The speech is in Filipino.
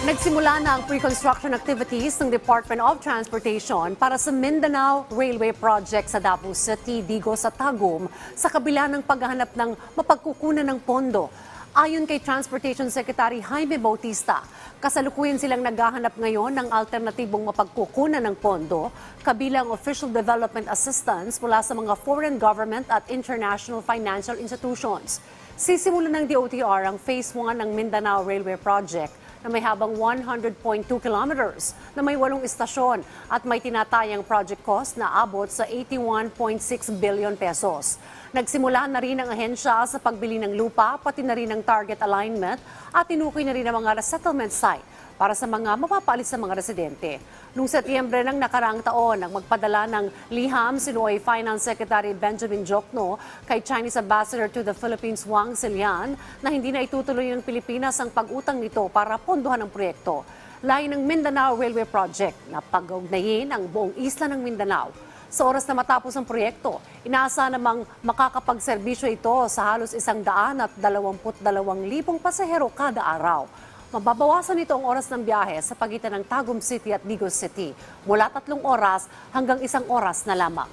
Nagsimula na ang pre-construction activities ng Department of Transportation para sa Mindanao Railway Project sa Davao City, Digos at Tagum sa kabila ng paghahanap ng mapagkukunan ng pondo. Ayon kay Transportation Secretary Jaime Bautista, kasalukuyan silang naghahanap ngayon ng alternatibong mapagkukunan ng pondo kabilang official development assistance mula sa mga foreign government at international financial institutions. Sisimulan ng DOTR ang Phase 1 ng Mindanao Railway Project na may habang 100.2 kilometers na may walong istasyon at may tinatayang project cost na abot sa 81.6 billion pesos. Nagsimula na rin ang ahensya sa pagbili ng lupa, pati na rin ng target alignment at tinukoy na rin ang mga resettlement site para sa mga mapapalis sa mga residente. Noong Setyembre ng nakaraang taon, ang magpadala ng liham si Noy Finance Secretary Benjamin Jokno kay Chinese Ambassador to the Philippines Wang Silian na hindi na itutuloy ng Pilipinas ang pag-utang nito para pondohan ang proyekto. Lain ng Mindanao Railway Project na pag-ugnayin ang buong isla ng Mindanao. Sa oras na matapos ang proyekto, inaasa namang makakapagserbisyo ito sa halos isang daan at dalawamput dalawang libong pasahero kada araw. Mababawasan nito ang oras ng biyahe sa pagitan ng Tagum City at Digos City mula tatlong oras hanggang isang oras na lamang.